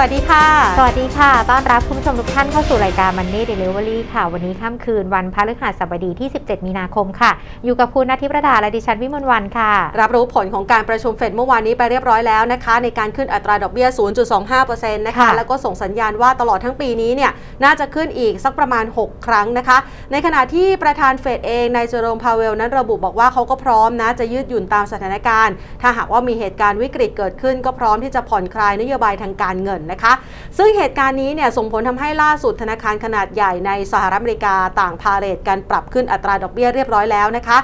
วัสดีค่ะ สวัสดีค่ะ ต้อนรับคุณผู้ชมทุกท่านเข้าสู่รายการ Monday Delivery ค่ะ วันนี้ค่ำคืนวันพฤหัสบดีที่ 17 มีนาคมค่ะ อยู่กับคุณนาทิประดาและดิฉันวิมลวันค่ะ รับรู้ผลของการประชุมเฟดเมื่อวานนี้ไปเรียบร้อยแล้วนะคะ ในการขึ้นอัตราดอกเบี้ย 0.25%นะคะค่ะแล้วก็ส่งสัญญาณว่าตลอดทั้งปีนี้เนี่ยน่าจะขึ้นอีกสักประมาณ 6 ครั้งนะคะ ในขณะที่ประธานเฟดเองนายเจอโรมพาเวลนั้นระบุบอกว่าเขาก็พร้อมนะจะยืดหยุ่นตามสถานการณ์ ถ้าหากว่ามีเหตุการณ์วิกฤตเกิดขึ้น ก็พร้อมที่จะผ่อนคลายนโยบายทางการเงินนะคะ ซึ่งเหตุการณ์นี้เนี่ยส่งผลทำให้ล่าสุดธนาคารขนาดใหญ่ในสหรัฐอเมริกาต่างพาเรทการปรับขึ้นอัตราดอกเบี้ยเรียบร้อยแล้วนะคะ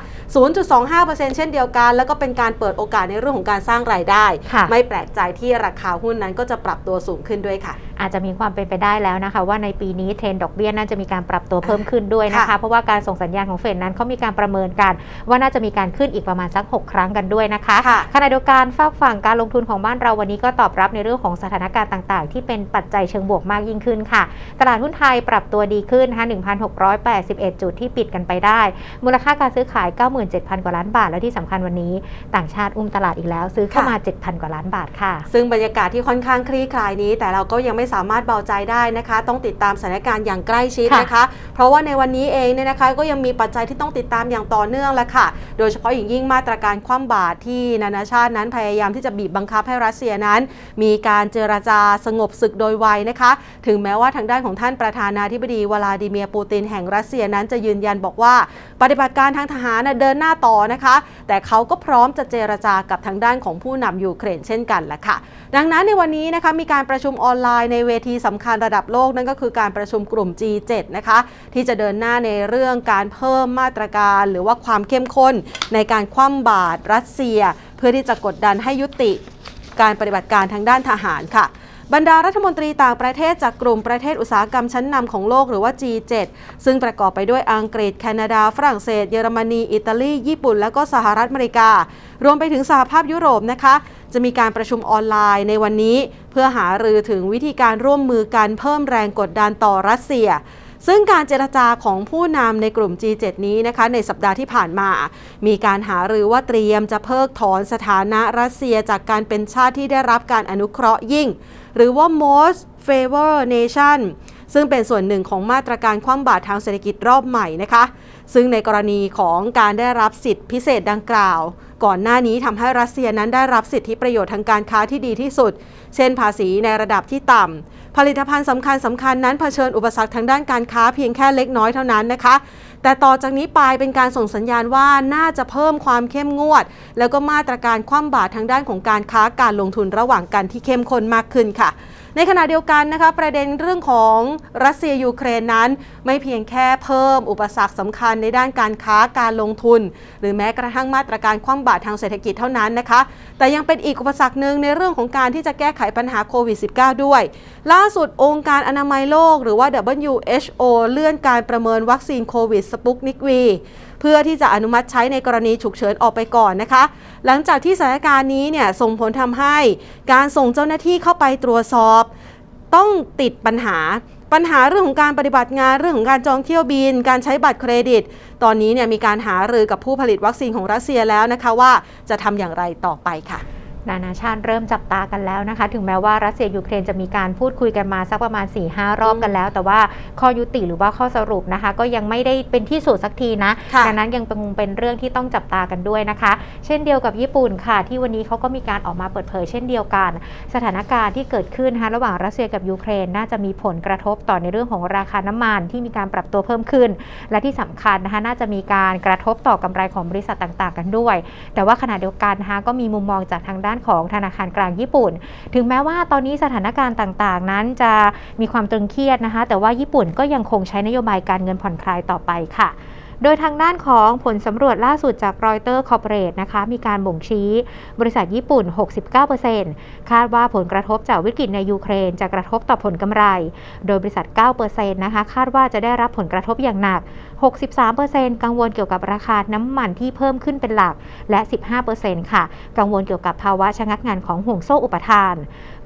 0.25%เช่นเดียวกัน แล้วก็เป็นการเปิดโอกาสในเรื่องของการสร้างรายได้ ไม่แปลกใจที่ราคาหุ้นนั้นก็จะปรับตัวสูงขึ้นด้วยค่ะอาจจะมีความเป็นไปได้แล้วนะคะ ว่าในปีนี้เทรนด์ดอกเบี้ยน่าจะมีการปรับตัวเพิ่มขึ้นด้วยนะคะค่ะเพราะว่าการส่งสัญญาณของเฟดนั้นเขามีการประเมินกัน ว่าน่าจะมีการขึ้นอีกประมาณสัก 6 ครั้งกันด้วยนะคะค่ะขณะเดียวกันฝากฝั่งการลงทุนของบ้านเราวันนี้ก็ตอบรับในเรื่องของสถานการณ์ต่างๆ ที่เป็นปัจจัยเชิงบวกมากยิ่งขึ้นค่ะ ตลาดหุ้นไทยปรับตัวดีขึ้นนะคะ1,681 จุดที่ปิดกันไปได้ มูลค่าการซื้อขาย 97,000 กว่าล้านบาท และที่สำคัญวันนี้ ต่างชาติอุ้มตลาดอีกแล้ว ซื้อเข้ามา 7,000 กว่าล้านบาทค่ะ ซึ่งบรรยากาศที่ค่อนข้างคลี่คลายนี้ แต่เราก็ยังไม่สามารถเบาใจได้นะคะ ต้องติดตามสถานการณ์อย่างใกล้ชิดค่ะนะคะ เพราะว่าในวันนี้เองเนี่ยนะคะก็ยังมีปัจจัยที่ต้องติดตามอย่างต่อเนื่องและค่ะ โดยเฉพาะอย่างยิ่งมาตรการคว่ำบาตรที่นานาชาตินั้นพยายามที่จะบีบบังคับให้รัสเซียนั้น มีการเจรจาสงบศึกโดยไวนะคะ ถึงแม้ว่าทางด้านของท่านประธานาธิบดีวลาดิเมียร์ปูตินแห่งรัสเซียนั้นจะยืนยันบอกว่า ปฏิบัติการทางทหารน่ะเดินหน้าต่อนะคะ แต่เขาก็พร้อมจะเจรจากับทางด้านของผู้นำยูเครนเช่นกันแหละค่ะ ดังนั้นในวันนี้นะคะมีการประชุมออนไลน์ในเวทีสำคัญระดับโลกนั่นก็คือการประชุมกลุ่ม G7 นะคะที่จะเดินหน้าในเรื่องการเพิ่มมาตรการ หรือว่าความเข้มข้นในการคว่ำบาตรรัสเซีย เพื่อที่จะกดดันให้ยุติการปฏิบัติการทางด้านทหารค่ะบรรดารัฐมนตรีต่างประเทศจากกลุ่มประเทศอุตสาหกรรมชั้นนำของโลกหรือว่า G7 ซึ่งประกอบไปด้วยอังกฤษ แคนาดา ฝรั่งเศส เยอรมนี อิตาลี ญี่ปุ่น และก็สหรัฐอเมริกา รวมไปถึงสหภาพยุโรปนะคะ จะมีการประชุมออนไลน์ในวันนี้ เพื่อหารือถึงวิธีการร่วมมือกันเพิ่มแรงกดดันต่อรัสเซียซึ่งการเจรจาของผู้นำในกลุ่ม G7 นี้นะคะในสัปดาห์ที่ผ่านมา มีการหารือว่าเตรียมจะเพิกถอนสถานะรัสเซียจากการเป็นชาติที่ได้รับการอนุเคราะห์ยิ่ง หรือว่า most favor nation ซึ่งเป็นส่วนหนึ่งของมาตรการคว่ำบาตรทางเศรษฐกิจรอบใหม่นะคะ ซึ่งในกรณีของการได้รับสิทธิพิเศษดังกล่าว ก่อนหน้านี้ทำให้รัสเซียนั้นได้รับสิทธิประโยชน์ทางการค้าที่ดีที่สุด เช่นภาษีในระดับที่ต่ำผลิตภัณฑ์สำคัญสำคัญนั้นเผชิญอุปสรรคทางด้านการค้าเพียงแค่เล็กน้อยเท่านั้นนะคะ แต่ต่อจากนี้ไปเป็นการส่งสัญญาณว่าน่าจะเพิ่มความเข้มงวด แล้วก็มาตรการคว่ำบาตรทางด้านของการค้าการลงทุนระหว่างกันที่เข้มข้นมากขึ้นค่ะ ในขณะเดียวกันนะคะประเด็นเรื่องของรัสเซียยูเครนนั้น ไม่เพียงแค่เพิ่มอุปสรรคสำคัญในด้านการค้าการลงทุน หรือแม้กระทั่งมาตรการคว่ำบาตรทางเศรษฐกิจเท่านั้นนะคะ แต่ยังเป็นอีกอุปสรรคหนึ่งในเรื่องของการที่จะแก้ไขปัญหาโควิด -19 ด้วย ล่าสุดองค์การอนามัยโลก หรือว่า WHO เลื่อนการประเมินวัคซีนโควิดสปุกนิกวี พื่อที่จะอนุมัติใช้ในกรณีฉุกเฉินออกไปก่อนนะคะ หลังจากที่สถานการณ์นี้เนี่ยส่งผลทำให้การส่งเจ้าหน้าที่เข้าไปตรวจสอบ ต้องติดปัญหาปัญหาเรื่องของการปฏิบัติงานเรื่องของการจองเที่ยวบิน การใช้บัตรเครดิต ตอนนี้เนี่ยมีการหารือกับผู้ผลิตวัคซีนของรัสเซียแล้วนะคะว่าจะทำอย่างไรต่อไปค่ะ นานาชาติเริ่มจับตากันแล้วนะคะ ถึงแม้ว่ารัสเซียยูเครนจะมีการพูดคุยกันมาสักประมาณ4-5รอบกันแล้ว แต่ว่าข้อยุติหรือว่าข้อสรุปนะคะ ก็ยังไม่ได้เป็นที่สุดสักทีนะค่ะดังนั้นยังเป็นเป็นเรื่องที่ต้องจับตากันด้วยนะคะ เช่นเดียวกับญี่ปุ่นค่ะ ที่วันนี้เขาก็มีการออกมาเปิดเผยเช่นเดียวกัน สถานการณ์ที่เกิดขึ้นนะคะระหว่างรัสเซียกับยูเครนน่าจะมีผลกระทบต่อในเรื่องของราคาน้ำมันที่มีการปรับตัวเพิ่มขึ้น และที่สำคัญนะคะน่าจะมีการกระทบต่อกำไรของบริษัทต่าง ๆ กันด้วย แต่ว่าขณะเดียวกันนะคะก็มีมุมมองจากทางด้านของธนาคารกลางญี่ปุ่น ถึงแม้ว่าตอนนี้สถานการณ์ต่างๆ นั้นจะมีความตึงเครียดนะคะ แต่ว่าญี่ปุ่นก็ยังคงใช้นโยบายการเงินผ่อนคลายต่อไปค่ะ โดยทางด้านของผลสำรวจล่าสุดจากรอยเตอร์คอร์ปอเรทนะคะมีการบ่งชี้บริษัทญี่ปุ่น 69%คาดว่าผลกระทบจากวิกฤตในยูเครนจะกระทบต่อผลกำไร โดยบริษัท 9%นะคะคาดว่าจะได้รับผลกระทบอย่างหนัก 63%กังวลเกี่ยวกับราคาน้ำมันที่เพิ่มขึ้นเป็นหลัก และ 15%ค่ะ กังวลเกี่ยวกับภาวะชะงักงานของห่วงโซ่อุปทาน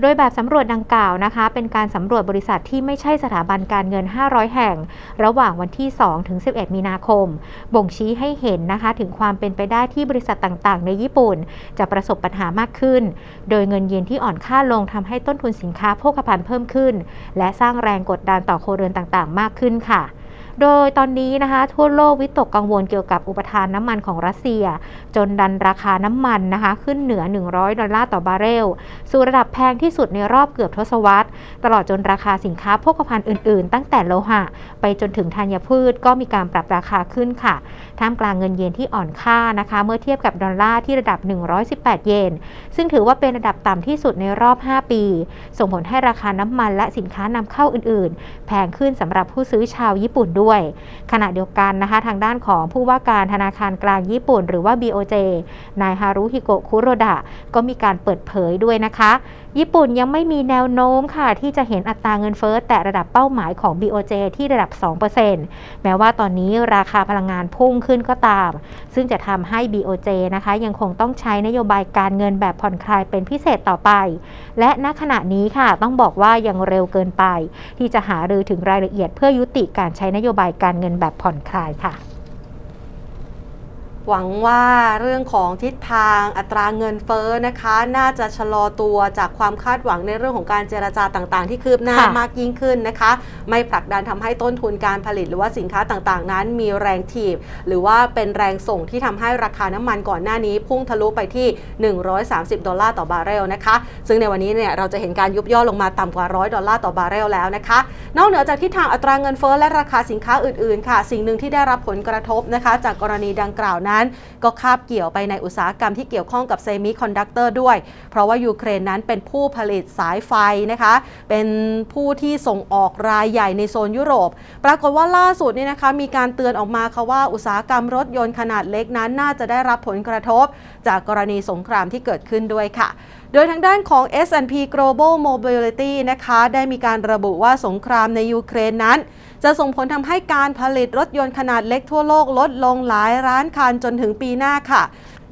โดยแบบสำรวจดังกล่าวนะคะ เป็นการสำรวจบริษัทที่ไม่ใช่สถาบันการเงิน 500 แห่ง ระหว่างวันที่ 2 ถึง 11 มีนาคมม บ่งชี้ให้เห็นนะคะ ถึงความเป็นไปได้ที่บริษัทต่างๆ ในญี่ปุ่น จะประสบปัญหามากขึ้น โดยเงินเยนที่อ่อนค่าลงทำให้ต้นทุนสินค้าโภคภัณฑ์เพิ่มขึ้น และสร้างแรงกดดันต่อโครเรือนต่างๆ มากขึ้นค่ะ โดยตอนนี้นะคะ ทั่วโลกวิตกกังวลเกี่ยวกับอุปทานน้ำมันของรัสเซีย จนดันราคาน้ำมันนะคะ ขึ้นเหนือ 100 ดอลลาร์ต่อบาร์เรล สู่ระดับแพงที่สุดในรอบเกือบทศวรรษ ตลอดจนราคาสินค้าโภคภัณฑ์อื่นๆ ตั้งแต่โลหะ ไปจนถึงธัญพืชก็มีการปรับราคาขึ้นค่ะ ท่ามกลางเงินเยนที่อ่อนค่านะคะ เมื่อเทียบกับดอลลาร์ที่ระดับ 118 เยน ซึ่งถือว่าเป็นระดับต่ำที่สุดในรอบ 5 ปี ส่งผลให้ราคาน้ำมันและสินค้านำเข้าอื่นๆ แพงขึ้นสำหรับผู้ซื้อชาวญี่ปุ่นด้วยด้วย ขณะเดียวกันนะคะทางด้านของผู้ว่าการธนาคารกลางญี่ปุ่น หรือว่า BOJ นายฮารุฮิโกะคุโรดะก็มีการเปิดเผยด้วยนะคะญี่ปุ่นยังไม่มีแนวโน้มค่ะ ที่จะเห็นอัตราเงินเฟ้อแตะระดับเป้าหมายของ BOJ ที่ระดับ 2%แม้ว่าตอนนี้ราคาพลังงานพุ่งขึ้นก็ตาม ซึ่งจะทำให้ BOJ นะคะยังคงต้องใช้นโยบายการเงินแบบผ่อนคลายเป็นพิเศษต่อไป และณขณะนี้ค่ะต้องบอกว่ายังเร็วเกินไป ที่จะหารือถึงรายละเอียดเพื่อยุติการใช้นโยบายการเงินแบบผ่อนคลายค่ะ หวังว่าเรื่องของทิศทางอัตราเงินเฟ้อนะคะ น่าจะชะลอตัวจากความคาดหวังในเรื่องของการเจรจาต่างๆ ที่คืบหน้าค่ะมากยิ่งขึ้นนะคะ ไม่ผลักดันทำให้ต้นทุนการผลิตหรือว่าสินค้าต่างๆ นั้นมีแรงถีบ หรือว่าเป็นแรงส่งที่ทำให้ราคาน้ำมันก่อนหน้านี้ พุ่งทะลุไปที่ 130 ดอลลาร์ต่อบาร์เรลนะคะ ซึ่งในวันนี้เนี่ยเราจะเห็นการยุบย่อลงมาต่ำกว่า 100 ดอลลาร์ต่อบาร์เรลแล้วนะคะ นอกเหนือจากทิศทางอัตราเงินเฟ้อและราคาสินค้าอื่นๆ ค่ะ สิ่งหนึ่งที่ได้รับผลกระทบนะคะ จากกรณีดังกล่าวนั้นก็คาบเกี่ยวไปในอุตสาหกรรมที่เกี่ยวข้องกับเซมิคอนดักเตอร์ด้วย เพราะว่ายูเครนนั้นเป็นผู้ผลิตสายไฟนะคะ เป็นผู้ที่ส่งออกรายใหญ่ในโซนยุโรป ปรากฏว่าล่าสุดเนี่ยนะคะมีการเตือนออกมาค่ะว่าอุตสาหกรรมรถยนต์ขนาดเล็กนั้น น่าจะได้รับผลกระทบ จากกรณีสงครามที่เกิดขึ้นด้วยค่ะโดยทางด้านของ S&P Global Mobility นะคะ ได้มีการระบุว่าสงครามในยูเครนนั้น จะส่งผลทำให้การผลิตรถยนต์ขนาดเล็กทั่วโลกลดลงหลายล้านคันจนถึงปีหน้าค่ะ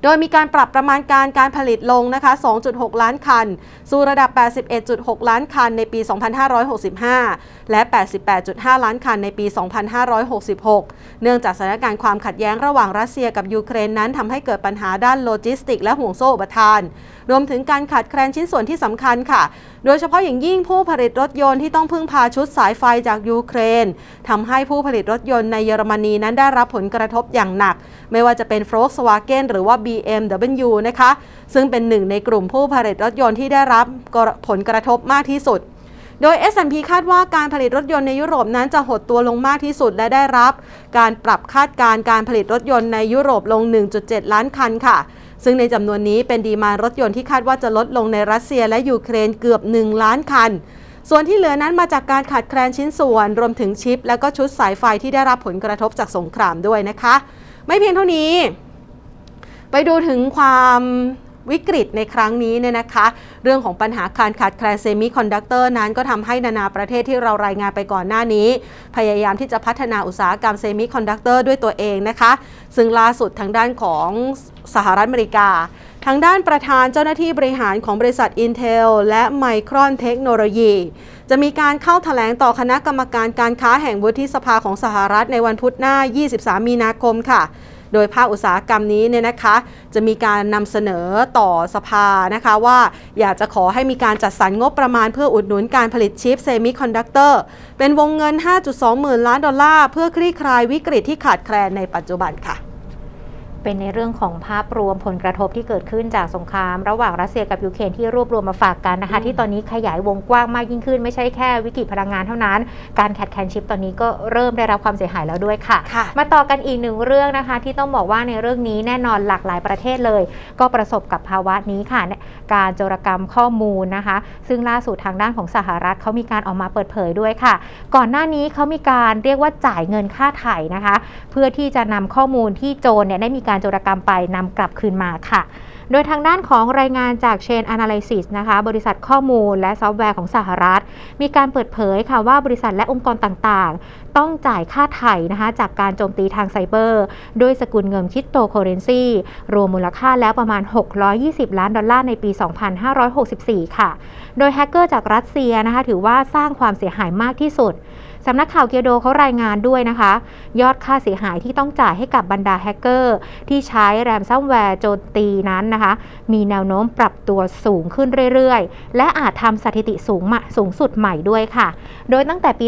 โดยมีการปรับประมาณการการผลิตลงนะคะ 2.6 ล้านคัน สู่ระดับ 81.6 ล้านคันในปี 2565 และ 88.5 ล้านคันในปี 2566 เนื่องจากสถานการณ์ความขัดแย้งระหว่างรัสเซียกับยูเครนนั้นทำให้เกิดปัญหาด้านโลจิสติก และห่วงโซ่อุปทาน รวมถึงการขาดแคลนชิ้นส่วนที่สำคัญค่ะ โดยเฉพาะอย่างยิ่งผู้ผลิตรถยนต์ที่ต้องพึ่งพาชุดสายไฟจากยูเครนทำให้ผู้ผลิตรถยนต์ในเยอรมนีนั้นได้รับผลกระทบอย่างหนัก ไม่ว่าจะเป็น Volkswagen หรือว่า BMW นะคะ ซึ่งเป็นหนึ่งในกลุ่มผู้ผลิตรถยนต์ที่ได้รับผลกระทบมากที่สุดโดย S&P คาดว่าการผลิตรถยนต์ในยุโรปนั้นจะหดตัวลงมากที่สุดและได้รับ การปรับคาดการณ์การผลิตรถยนต์ในยุโรปลง 1.7 ล้านคันค่ะ ซึ่งในจำนวนนี้เป็นดีมารถยนต์ที่คาดว่าจะลดลงในรัสเซียและยูเครนเกือบ 1 ล้านคัน ส่วนที่เหลือนั้นมาจากการขาดแคลนชิ้นส่วน รวมถึงชิป และก็ชุดสายไฟที่ได้รับผลกระทบจากสงครามด้วยนะคะ ไม่เพียงเท่านี้ ไปดูถึงความ วิกฤตในครั้งนี้เนี่ยนะคะ เรื่องของปัญหาการขาดแคลนเซมิคอนดักเตอร์นั้นก็ทำให้นานาประเทศที่เรารายงานไปก่อนหน้านี้ พยายามที่จะพัฒนาอุตสาหกรรมเซมิคอนดักเตอร์ด้วยตัวเองนะคะ ซึ่งล่าสุดทางด้านของสหรัฐอเมริกาทางด้านประธานเจ้าหน้าที่บริหารของบริษัท Intel และ Micron Technology จะมีการเข้าแถลงต่อคณะกรรมการการค้าแห่งวุฒิสภาของสหรัฐในวันพุธหน้า 23 มีนาคมค่ะ โดยภาคอุตสาหกรรมนี้เนี่ยนะคะ จะมีการนำเสนอต่อสภานะคะว่าอยากจะขอให้มีการจัดสรรงบประมาณเพื่ออุดหนุนการผลิตชิปเซมิคอนดักเตอร์เป็นวงเงิน 5.2 หมื่นล้านดอลลาร์เพื่อคลี่คลายวิกฤตที่ขาดแคลนในปัจจุบันค่ะ เป็นในเรื่องของภาพรวมผลกระทบที่เกิดขึ้นจากสงคราม ระหว่างรัสเซียกับยูเครนที่รวบรวมมาฝากกันนะคะอืมที่ตอนนี้ขยายวงกว้างมากยิ่งขึ้น ไม่ใช่แค่วิกฤตพลังงานเท่านั้น การแคดแคนชิปตอนนี้ก็เริ่มได้รับความเสียหายแล้วด้วยค่ะค่ะ มาต่อกันอีกหนึ่งเรื่องนะคะ ที่ต้องบอกว่าในเรื่องนี้แน่นอนหลากหลายประเทศเลย ก็ประสบกับภาวะนี้ค่ะ การโจรกรรมข้อมูลนะคะ ซึ่งล่าสุดทางด้านของสหรัฐเขามีการออกมาเปิดเผยด้วยค่ะ ก่อนหน้านี้เขามีการเรียกว่าจ่ายเงินค่าไถ่นะคะ เพื่อที่จะนำข้อมูลที่โจรเนี่ยได้มีการโจรกรรมไปนำกลับคืนมาค่ะ โดยทางด้านของรายงานจาก Chain Analysis นะคะ บริษัทข้อมูลและซอฟต์แวร์ของสหรัฐ มีการเปิดเผยค่ะว่าบริษัทและองค์กรต่างๆ ต้องจ่ายค่าไถ่นะคะจากการโจมตีทางไซเบอร์โดยสกุลเงินคริปโตเคอเรนซีรวมมูลค่าแล้วประมาณ 620 ล้านดอลลาร์ในปี 2564 ค่ะ โดยแฮกเกอร์จากรัสเซียนะคะถือว่าสร้างความเสียหายมากที่สุด สำนักข่าวเกียโดเขารายงานด้วยนะคะ ยอดค่าเสียหายที่ต้องจ่ายให้กับบรรดาแฮกเกอร์ ที่ใช้แรมซัมแวร์โจมตีนั้นนะคะ มีแนวโน้มปรับตัวสูงขึ้นเรื่อยๆ และอาจทำสถิติสูงสูงสุดใหม่ด้วยค่ะ โดยตั้งแต่ปี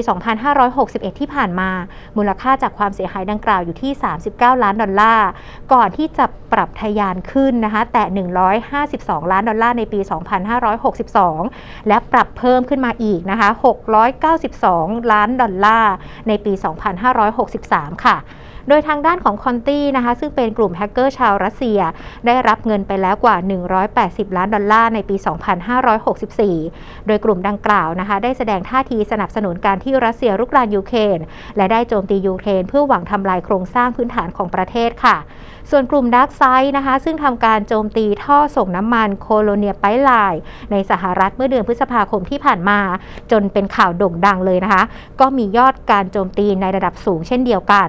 2561 ที่ผ่านมา มูลค่าจากความเสียหายดังกล่าวอยู่ที่ 39 ล้านดอลลาร์ ก่อนที่จะปรับทะยานขึ้นนะคะแต่ 152 ล้านดอลลาร์ในปี 2562 และปรับเพิ่มขึ้นมาอีกนะคะ 692 ล้านดอลอลลาร์ในปี 2563 ค่ะ โดยทางด้านของคอนตี้นะคะซึ่งเป็นกลุ่มแฮกเกอร์ชาวรัสเซีย ได้รับเงินไปแล้วกว่า 180 ล้านดอลลาร์ในปี 2564 โดยกลุ่มดังกล่าวนะคะได้แสดงท่าทีสนับสนุนการที่รัสเซียรุกรานยูเครนและได้โจมตียูเครนเพื่อหวังทำลายโครงสร้างพื้นฐานของประเทศค่ะส่วนกลุ่มดักไซด์นะคะ ซึ่งทำการโจมตีท่อส่งน้ำมันโคโลเนียไพไลน์ในสหรัฐเมื่อเดือนพฤษภาคมที่ผ่านมา จนเป็นข่าวโด่งดังเลยนะคะ ก็มียอดการโจมตีในระดับสูงเช่นเดียวกัน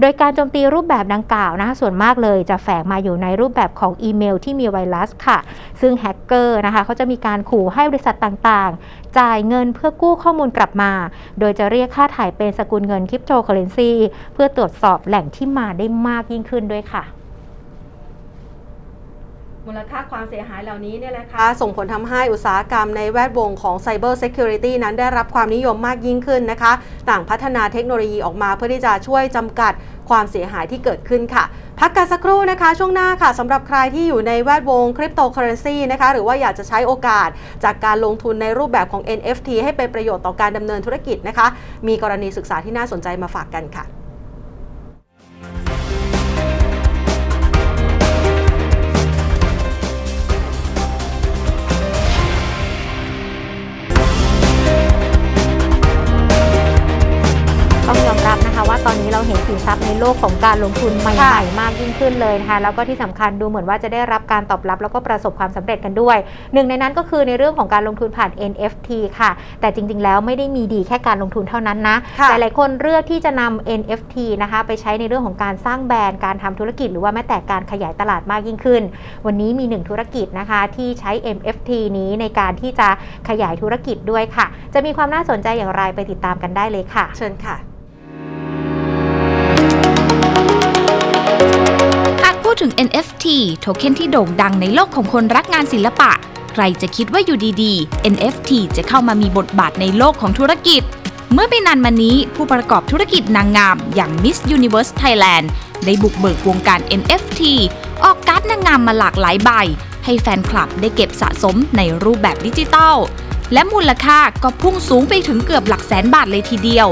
โดยการโจมตีรูปแบบดังกล่าวนะคะส่วนมากเลยจะแฝงมาอยู่ในรูปแบบของอีเมลที่มีไวรัสค่ะ ซึ่งแฮกเกอร์นะคะเขาจะมีการขู่ให้บริษัทต่างๆ จ่ายเงินเพื่อกู้ข้อมูลกลับมา โดยจะเรียกค่าถ่ายเป็นสกุลเงินคริปโตเคอเรนซีเพื่อตรวจสอบแหล่งที่มาได้มากยิ่งขึ้นด้วยค่ะ มูลค่าความเสียหายเหล่านี้เนี่ยนะคะส่งผลทำให้อุตสาหกรรมในแวดวงของ Cyber Security นั้นได้รับความนิยมมากยิ่งขึ้นนะคะ ต่างพัฒนาเทคโนโลยีออกมาเพื่อที่จะช่วยจำกัดความเสียหายที่เกิดขึ้นค่ะ พักกันสักครู่นะคะช่วงหน้าค่ะสำหรับใครที่อยู่ในแวดวงคริปโตเคอเรนซีนะคะหรือว่าอยากจะใช้โอกาสจากการลงทุนในรูปแบบของ NFT ให้เป็นประโยชน์ต่อการดำเนินธุรกิจนะคะ มีกรณีศึกษาที่น่าสนใจมาฝากกันค่ะ นะคะว่าตอนนี้เราเห็นสินทรัพย์ในโลกของการลงทุนใหค่ะม่ๆ มากยิ่งขึ้นเลยนะคะแล้วก็ที่สำคัญดูเหมือนว่าจะได้รับการตอบรับ แล้วก็ประสบความสำเร็จกันด้วย หนึ่งในนั้นก็คือในเรื่องของการลงทุนผ่าน NFT ค่ะ แต่จริงๆ แล้วไม่ได้มีดีแค่การลงทุนเท่านั้นนะค่ะหลายๆคนเลือกที่จะนำ NFT นะคะไปใช้ในเรื่องของการสร้างแบรนด์การทำธุรกิจ หรือว่าแม้แต่การขยายตลาดมากยิ่งขึ้น วันนี้มีหนึ่งธุรกิจนะคะที่ใช้ NFT นี้ในการที่จะขยายธุรกิจด้วยค่ะ จะมีความน่าสนใจอย่างไรไปติดตามกันได้เลยค่ะ เชิญค่ะ พูดถึง NFT โทเค็นที่โด่งดังในโลกของคนรักงานศิลปะ ใครจะคิดว่าอยู่ดีๆ NFT จะเข้ามามีบทบาทในโลกของธุรกิจ เมื่อไม่นานมานี้ผู้ประกอบธุรกิจนางงามอย่าง Miss Universe Thailand ได้บุกเบิกวงการ NFT ออกการ์ดนางงามมาหลากหลายใบ ให้แฟนคลับได้เก็บสะสมในรูปแบบดิจิทัลและมูลค่าก็พุ่งสูงไปถึงเกือบหลักแสนบาทเลยทีเดียว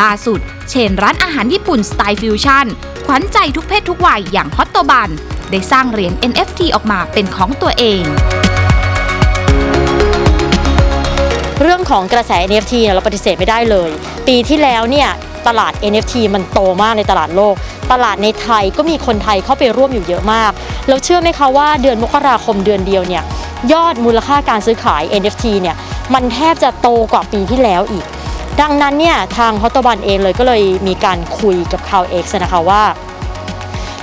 ล่าสุด เชนร้านอาหารญี่ปุ่นสไตล์ฟิวชั่น ขวัญใจทุกเพศทุกวัยอย่างฮอตโตบัน ได้สร้างเหรียญ NFT ออกมาเป็นของตัวเองเรื่องของกระแส NFT เนี่ยเราปฏิเสธไม่ได้เลย ปีที่แล้วเนี่ยตลาด NFT มันโตมากในตลาดโลก ตลาดในไทยก็มีคนไทยเข้าไปร่วมอยู่เยอะมาก แล้วเชื่อไหมคะว่าเดือนมกราคมเดือนเดียวเนี่ยยอดมูลค่าการซื้อขาย NFT เนี่ยมันแทบจะโตกว่าปีที่แล้วอีก ดังนั้นเนี่ยทางฮอตบันเองเลยก็เลยมีการคุยกับ c o w X นะคะว่า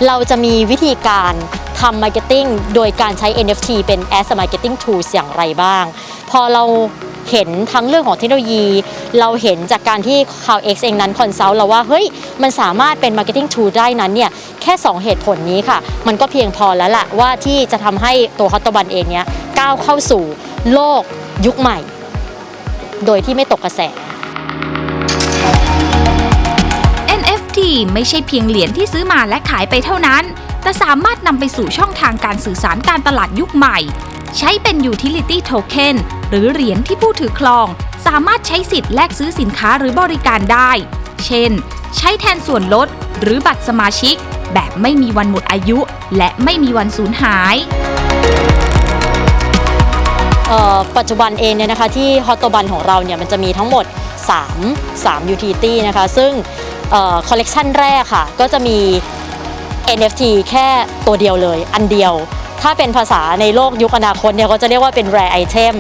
เราจะมีวิธีการทำมาร์เก็ตติ้งโดยการใช้ NFT เป็น as a marketing tools อย่างไรบ้าง พอเราเห็นทั้งเรื่องของเทคโนโลยี เราเห็นจากการที่ c o w X เองนั้นคอนซัลท์เราว่า เฮ้ย มันสามารถเป็น marketing tool ได้นั้นเนี่ย แค่ 2 เหตุผลนี้ค่ะ มันก็เพียงพอแล้วล่ะ ว่าที่จะทำให้ตัวฮอตบันเองเนี่ยก้าวเข้าสู่โลกยุคใหม่ โดยที่ไม่ตกกระแส ไม่ใช่เพียงเหรียญที่ซื้อมาและขายไปเท่านั้น แต่สามารถนำไปสู่ช่องทางการสื่อสารการตลาดยุคใหม่ ใช้เป็น Utility Token หรือเหรียญที่ผู้ถือครอง สามารถใช้สิทธิ์แลกซื้อสินค้าหรือบริการได้ เช่น ใช้แทนส่วนลด หรือบัตรสมาชิก แบบไม่มีวันหมดอายุ และไม่มีวันสูญหายปัจจุบันเองเนี่ยนะคะที่ฮอตบันของเราเนี่ยมันจะมีทั้งหมด 3 3 utility นะคะ ซึ่ง คอลเลกชันแรกค่ะ ก็จะมี NFT แค่ตัวเดียวเลย อันเดียว ถ้าเป็นภาษาในโลกยุคอนาคตเนี่ยก็จะเรียกว่าเป็น rare item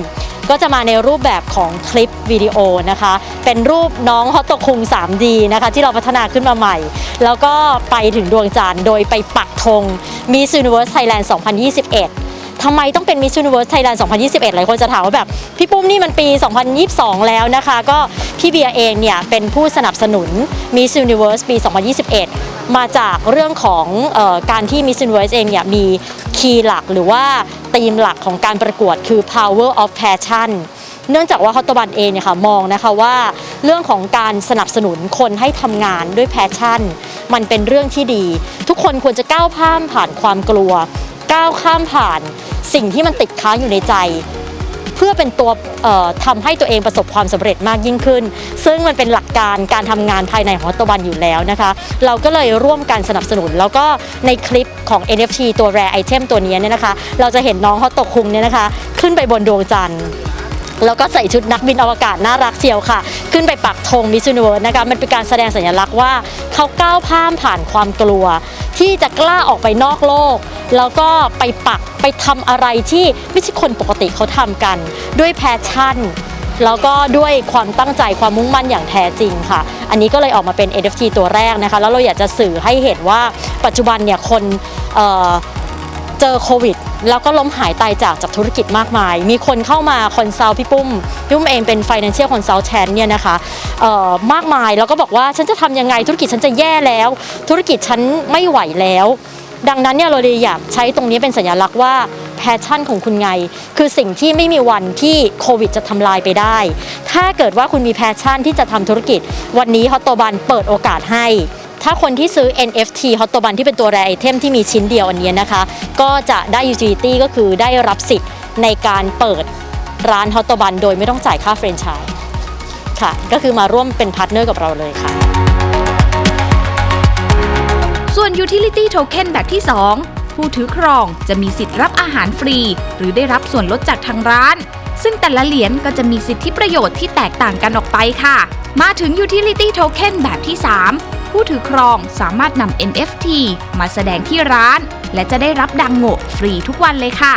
ก็จะมาในรูปแบบของคลิปวิดีโอนะคะ เป็นรูปน้องฮอตโตคุง 3D นะคะ ที่เราพัฒนาขึ้นมาใหม่ แล้วก็ไปถึงดวงจันทร์โดยไปปักธง Miss Universe Thailand 2021 ทำไมต้องเป็น Miss Universe Thailand 2021 หลายคนจะถามว่าแบบ พี่ปุ้มนี่มันปี 2022 แล้วนะคะ ก็พี่เบียร์เองเนี่ยเป็นผู้สนับสนุน Miss Universe ปี 2021 มาจากเรื่องของออการที่ Miss Universe เองเนี่ยมีคีย์หลักหรือว่าธีมหลักของการประกวดคือ power of passion เนื่องจากว่าฮอตตบันเองเนี่ยค่ะมองนะคะว่า เรื่องของการสนับสนุนคนให้ทำงานด้วยแพชชั่น มันเป็นเรื่องที่ดี ทุกคนควรจะก้าวข้ามผ่านความกลัว ก้าวข้ามผ่าน สิ่งที่มันติดค้างอยู่ในใจ เพื่อเป็นตัวเอ่อทำให้ตัวเองประสบความสำเร็จมากยิ่งขึ้น ซึ่งมันเป็นหลักการการทำงานภายในของตตบันอยู่แล้วนะคะ เราก็เลยร่วมกันสนับสนุน แล้วก็ในคลิปของ NFT ตัวแรไอเทมตัวนี้เนี่ยนะคะ เราจะเห็นน้องฮอตตคุงเนี่ยนะคะ ขึ้นไปบนดวงจันทร์ แล้วก็ใส่ชุดนักบินอวกาศน่ารักเชียวค่ะ ขึ้นไปปักธงมิส s u นเวิร์นะคะมันเป็นการแสดงสัญลักษณ์ว่าเขาก้าวข้ามผ่านความกลัว ที่จะกล้าออกไปนอกโลก แล้วก็ไปปักไปทำอะไรที่ไม่ใช่คนปกติเขาทำกัน ด้วยแพชชั่นแล้วก็ด้วยความตั้งใจความมุ่งมั่นอย่างแท้จริงค่ะ อันนี้ก็เลยออกมาเป็น NFT ตัวแรกนะคะ แล้วเราอยากจะสื่อให้เห็นว่าปัจจุบันเนี่ยคน เจอโควิด แล้วก็ล้มหายตายจากจากธุรกิจมากมาย มีคนเข้ามาคอนซัลท์พี่ปุ้มพี่ปุ้มเองเป็น financial consultant เนี่ยนะคะมากมายแล้วก็บอกว่าฉันจะทำยังไงธุรกิจฉันจะแย่แล้ว ธุรกิจฉันไม่ไหวแล้ว ดังนั้นเนี่ยเราเลยอยากใช้ตรงนี้เป็นสัญลักษณ์ว่าแพชชั่นของคุณไง คือสิ่งที่ไม่มีวันที่โควิดจะทำลายไปได้ ถ้าเกิดว่าคุณมีแพชชั่นที่จะทำธุรกิจ วันนี้ฮอตโตบันเปิดโอกาสให้ ถ้าคนที่ซื้อ NFT Hot ตัวบันที่เป็นตัวแรไอเทมที่มีชิ้นเดียวอันนี้นะคะ ก็จะได้ utility ก็คือได้รับสิทธิ์ในการเปิดร้าน Hot ตัวบันโดยไม่ต้องจ่ายค่าแฟรนไชส์ค่ะ ก็คือมาร่วมเป็นพาร์ทเนอร์กับเราเลยค่ะ ส่วน Utility Token แบบที่ 2 ผู้ถือครองจะมีสิทธิ์รับอาหารฟรี หรือได้รับส่วนลดจากทางร้าน ซึ่งแต่ละเหรียญก็จะมีสิทธิประโยชน์ที่แตกต่างกันออกไปค่ะ มาถึง Utility Token แบบที่ 3 ผู้ถือครองสามารถนำ NFT มาแสดงที่ร้าน และจะได้รับดังโง่ฟรีทุกวันเลยค่ะ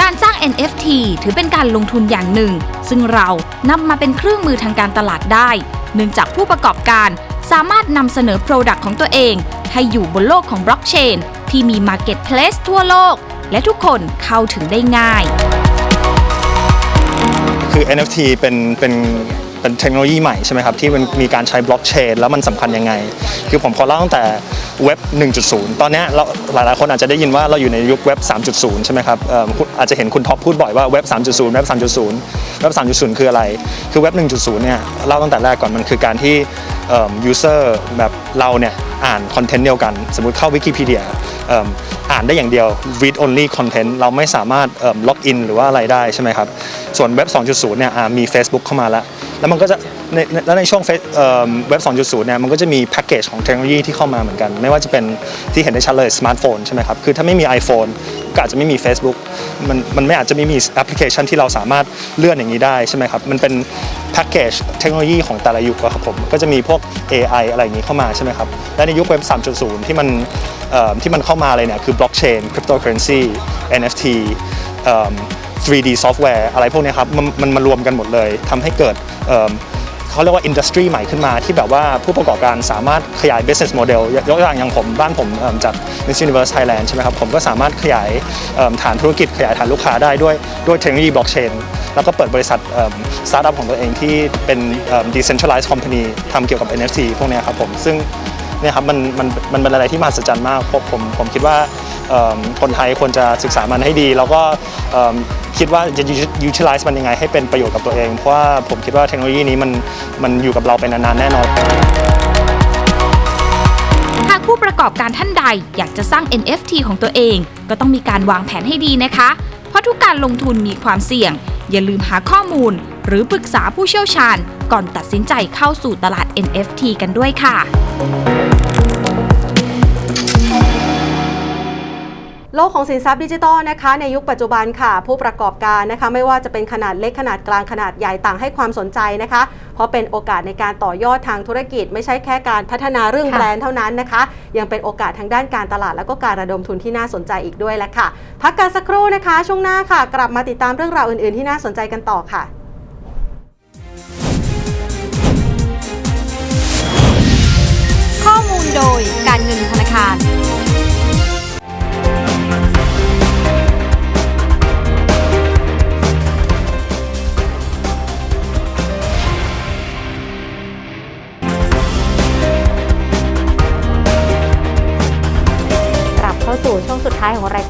การสร้าง NFT ถือเป็นการลงทุนอย่างหนึ่ง ซึ่งเรานำมาเป็นเครื่องมือทางการตลาดได้ เนื่องจากผู้ประกอบการสามารถนำเสนอ Product ของตัวเอง ให้อยู่บนโลกของบล็อกเชนที่มี Marketplace ทั่วโลก และทุกคนเข้าถึงได้ง่าย คือ NFT เป็นเป็น เป็นเทคโนโลยีใหม่ใช่ไหมครับที่มันมีการใช้บล็อกเชนแล้วมันสำคัญยังไง คือผมขอเล่าตั้งแต่เว็บ 1.0 ตอนนี้เราหลายๆคนอาจจะได้ยินว่าเราอยู่ในยุคเว็บ 3.0 ใช่ไหมครับเอิ่มคุณอาจจะเห็นคุณท็อปพูดบ่อยว่าเว็บ 3.0 เว็บ 3.0 เว็บ 3.0 คืออะไร คือเว็บ 1.0 เนี่ยเล่าตั้งแต่แรกก่อนมันคือการที่ user แบบเราเนี่ยอ่านคอนเทนต์เดียวกัน สมมุติเข้าวิกิพีเดียอ่านได้อย่างเดียว read only content เราไม่สามารถล็อกอินหรือว่าอะไรได้ใช่ไหมครับ ส่วนเว็บ 2.0 เนี่ยอ่ามี Facebook เข้ามาแล้ว แล้วมันก็จะในแล้วในช่วงเฟซเอ่อเว็บ 2.0 เนี่ยมันก็จะมีแพ็กเกจของเทคโนโลยีที่เข้ามาเหมือนกัน ไม่ว่าจะเป็นที่เห็นได้ชัดเลยสมาร์ทโฟนใช่ไหมครับ คือถ้าไม่มี iPhone ก็อาจจะไม่มี Facebook มันมันไม่อาจจะไม่มีแอปพลิเคชันที่เราสามารถเลื่อนอย่างนี้ได้ใช่ไหมครับ มันเป็นแพ็กเกจเทคโนโลยีของแต่ละยุคครับผมก็จะมีพวก AI อะไรอย่างนี้เข้ามาใช่ไหมครับ และในยุคเว็บ 3.0 ที่มันที่มันเข้ามาเลยเนี่ยคือบล็อกเชนคริปโตเคอเรนซี NFT เอิ่ม 3D ซอฟต์แวร์อะไรพวกนี้ครับมันมันมารวมกันหมดเลยทำให้เกิด เขาเรียกว่าอินดัสทรีใหม่ขึ้นมาที่แบบว่าผู้ประกอบการสามารถขยาย business model ยกตัวอย่างอย่างผมบ้านผมเอิ่มจาก Miss Universe Thailand ใช่ไหมครับผมก็สามารถขยายฐานธุรกิจขยายฐานลูกค้าได้ด้วยด้วยเทคโนโลยีบล็อกเชนแล้วก็เปิดบริษัทสตาร์ทอัพของตัวเองที่เป็น decentralized company ทำเกี่ยวกับ NFT พวกนี้ครับผมซึ่ง เนี่ยครับมันมันมันเป็นอะไรที่มหัศจรรย์มากผมผมผมคิดว่าคนไทยควรจะศึกษามันให้ดี แล้วก็คิดว่าจะ utilize มันยังไงให้เป็นประโยชน์กับตัวเอง เพราะว่าผมคิดว่าเทคโนโลยีนี้มันมันอยู่กับเราไปนานๆแน่นอนหากผู้ประกอบการท่านใดอยากจะสร้าง NFT ของตัวเอง ก็ต้องมีการวางแผนให้ดีนะคะ เพราะทุกการลงทุนมีความเสี่ยง อย่าลืมหาข้อมูล หรือปรึกษาผู้เชี่ยวชาญ ก่อนตัดสินใจเข้าสู่ตลาด NFT กันด้วยค่ะ โลกของสินทรัพย์ดิจิทัลนะคะในยุคปัจจุบันค่ะ ผู้ประกอบการนะคะไม่ว่าจะเป็นขนาดเล็กขนาดกลางขนาดใหญ่ต่างให้ความสนใจนะคะ เพราะเป็นโอกาสในการต่อยอดทางธุรกิจ ไม่ใช่แค่การพัฒนาเรื่องแบรนด์เท่านั้นนะคะ ยังเป็นโอกาสทางด้านการตลาด แล้วก็การระดมทุนที่น่าสนใจอีกด้วยแหละค่ะ พักกันสักครู่นะคะ ช่วงหน้าค่ะ กลับมาติดตามเรื่องราวอื่น ๆ ที่น่าสนใจกันต่อค่ะ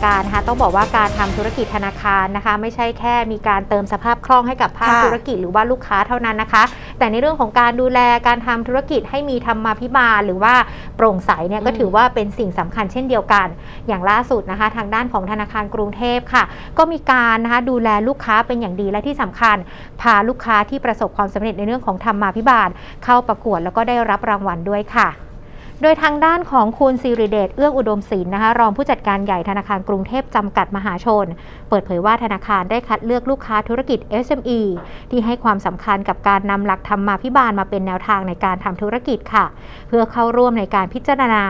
การนะคะต้องบอกว่าการทำธุรกิจธนาคารนะคะไม่ใช่แค่มีการเติมสภาพคล่องให้กับภาคค่ะธุรกิจหรือว่าลูกค้าเท่านั้นนะคะ แต่ในเรื่องของการดูแลการทำธุรกิจให้มีธรรมาภิบาลหรือว่าโปร่งใสเนี่ยก็ถือว่าเป็นสิ่งสำคัญเช่นเดียวกัน อย่างล่าสุดนะคะ ทางด้านของธนาคารกรุงเทพค่ะ ก็มีการนะคะดูแลลูกค้าเป็นอย่างดีและที่สำคัญ พาลูกค้าที่ประสบความสำเร็จในเรื่องของธรรมาภิบาลเข้าประกวดแล้วก็ได้รับรางวัลด้วยค่ะ โดยทางด้านของคุณสิริเดชเอื้องอุดมศิลป์นะคะรองผู้จัดการใหญ่ธนาคารกรุงเทพจำกัดมหาชน เปิดเผยว่าธนาคารได้คัดเลือกลูกค้าธุรกิจ SME ที่ให้ความสำคัญกับการนำหลักธรรมาภิบาลมาเป็นแนวทางในการทำธุรกิจค่ะ เพื่อเข้าร่วมในการพิจารณา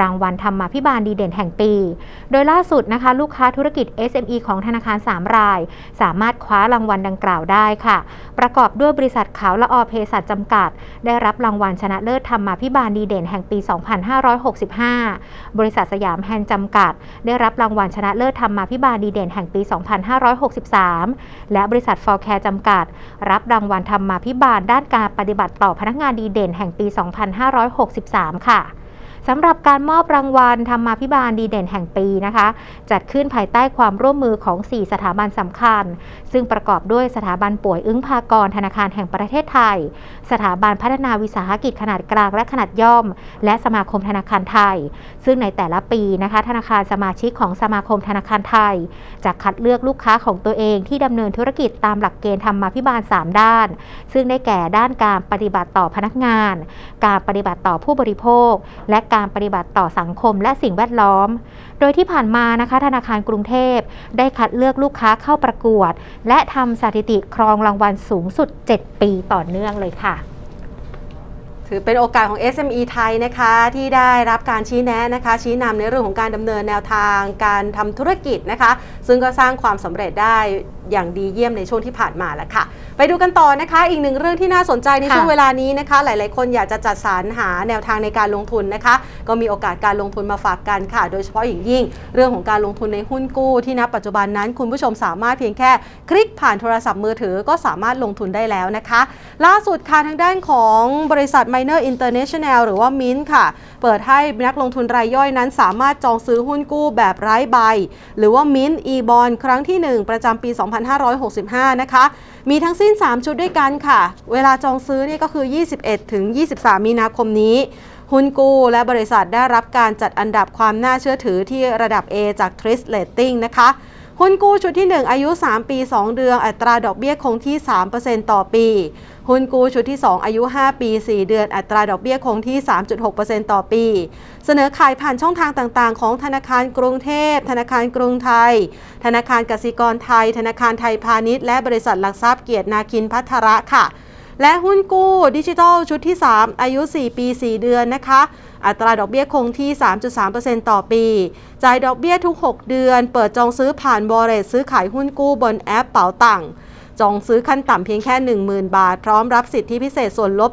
รางวัลธรรมาภิบาลดีเด่นแห่งปี โดยล่าสุดนะคะ ลูกค้าธุรกิจ SME ของธนาคาร 3 ราย สามารถคว้ารางวัลดังกล่าวได้ค่ะ ประกอบด้วยบริษัทขาวละออเภสัชจำกัด ได้รับรางวัลชนะเลิศธรรมาภิบาลดีเด่นแห่งปี2565 บริษัทสยามแฮนด์จำกัด ได้รับรางวัลชนะเลิศธรรมาภิบาลดีเด่นแห่งปี 2563 และบริษัทฟอร์แคร์จำกัด รับรางวัลธรรมาภิบาลด้านการปฏิบัติต่อพนักงานดีเด่นแห่งปี 2563 ค่ะ สำหรับการมอบรางวัลธรรมาภิบาลดีเด่นแห่งปีนะคะ จัดขึ้นภายใต้ความร่วมมือของ 4 สถาบันสำคัญ ซึ่งประกอบด้วยสถาบันป่วยอึ้งพากรธนาคารแห่งประเทศไทย สถาบันพัฒนาวิสาหกิจขนาดกลางและขนาดย่อม และสมาคมธนาคารไทย ซึ่งในแต่ละปีนะคะ ธนาคารสมาชิกของสมาคมธนาคารไทยจะคัดเลือกลูกค้าของตัวเองที่ดำเนินธุรกิจตามหลักเกณฑ์ธรรมาภิบาล 3 ด้าน ซึ่งได้แก่ด้านการปฏิบัติต่อพนักงาน การปฏิบัติต่อผู้บริโภค และการปฏิบัติต่อสังคมและสิ่งแวดล้อม โดยที่ผ่านมานะคะ ธนาคารกรุงเทพ ได้คัดเลือกลูกค้าเข้าประกวด และทำสถิติครองรางวัลสูงสุด 7 ปีต่อเนื่องเลยค่ะ ถือเป็นโอกาสของ SME ไทยนะคะที่ได้รับการชี้แนะนะคะ ชี้นำในเรื่องของการดำเนินแนวทางการทำธุรกิจนะคะ ซึ่งก็สร้างความสำเร็จได้อย่างดีเยี่ยมในช่วงที่ผ่านมาแล้วค่ะ ไปดูกันต่อนะคะ อีกหนึ่งเรื่องที่น่าสนใจในค่ะช่วงเวลานี้นะคะ หลาย ๆ คนอยากจะจัดสรรหาแนวทางในการลงทุนนะคะ ก็มีโอกาสการลงทุนมาฝากกันค่ะ โดยเฉพาะอย่างยิ่ง เรื่องของการลงทุนในหุ้นกู้ที่ณปัจจุบันนั้น คุณผู้ชมสามารถเพียงแค่ คลิกผ่านโทรศัพท์มือถือก็สามารถลงทุนได้แล้วนะคะ ล่าสุดค่ะทางด้านของบริษัท Miner International หรือว่า Mint ค่ะ เปิดให้นักลงทุนรายย่อยนั้นสามารถจองซื้อหุ้นกู้แบบไร้ใบ หรือว่า Mint e-bond ครั้งที่ 1 ประจำปี 2565 นะคะ มีทั้งสิ้น 3 ชุดด้วยกันค่ะ เวลาจองซื้อนี่ก็คือ 21 ถึง 23 มีนาคมนี้หุ้นกู้และบริษัทได้รับการจัดอันดับความน่าเชื่อถือที่ระดับ A จาก TRIS Rating นะคะ หุ้นกู้ชุดที่ 1 อายุ 3 ปี 2 เดือน อัตราดอกเบี้ยคงที่ 3%ต่อปี หุ้นกู้ชุดที่ 2 อายุ 5 ปี 4 เดือน อัตราดอกเบี้ยคงที่ 3.6%ต่อปี เสนอขายผ่านช่องทางต่างๆ ของธนาคารกรุงเทพ ธนาคารกรุงไทย ธนาคารกสิกรไทย ธนาคารไทยพาณิชย์ และบริษัทหลักทรัพย์เกียรตินาคินพัทระค่ะและหุ้นกู้ดิจิทัลชุดที่ 3 อายุ 4 ปี 4 เดือนนะคะ อัตราดอกเบี้ยคงที่ 3.3%ต่อปี จ่ายดอกเบี้ยทุก 6 เดือน เปิดจองซื้อผ่านบอเรตซื้อขายหุ้นกู้บนแอปเป๋าตังจองซื้อขั้นต่ำเพียงแค่ 10,000 บาท พร้อมรับสิทธิพิเศษส่วนลด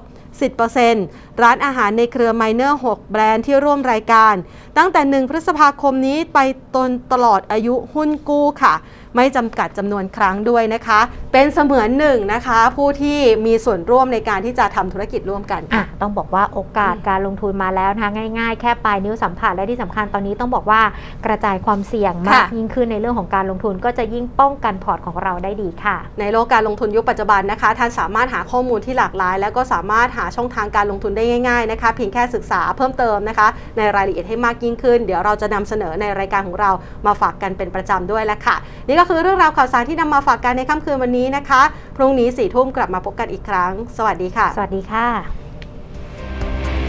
10% ร้านอาหารในเครือไมเนอร์6แบรนด์ที่ร่วมรายการ ตั้งแต่ 1 พฤษภาคมนี้ไปตนตลอดอายุหุ้นกู้ค่ะ ไม่จำกัดจำนวนครั้งด้วยนะคะ เป็นเสมือนหนึ่งนะคะ ผู้ที่มีส่วนร่วมในการที่จะทำธุรกิจร่วมกันอะค่ะต้องบอกว่าโอกาสการลงทุนมาแล้วนะคะง่าย ๆ แค่ปลายนิ้วสัมผัสและที่สำคัญตอนนี้ต้องบอกว่ากระจายความเสี่ยงมากค่ะยิ่งขึ้นในเรื่องของการลงทุนก็จะยิ่งป้องกันพอร์ตของเราได้ดีค่ะ ในโลกการลงทุนยุคปัจจุบันนะคะท่านสามารถหาข้อมูลที่หลากหลาย แล้วก็สามารถหาช่องทางการลงทุนได้ง่ายๆนะคะเพียงแค่ศึกษาเพิ่มเติมนะคะ ในรายละเอียดให้มากยิ่งขึ้น เดี๋ยวเราจะนำเสนอในรายการของเรามาฝากกันเป็นประจำด้วยและค่ะ นี่ก็คือเรื่องราวข่าวสารที่นำมาฝากกันในค่ำคืนวันนี้นะคะ พรุ่งนี้สี่ทุ่มกลับมาพบกันอีกครั้ง สวัสดีค่ะ สวัสดีค่ะ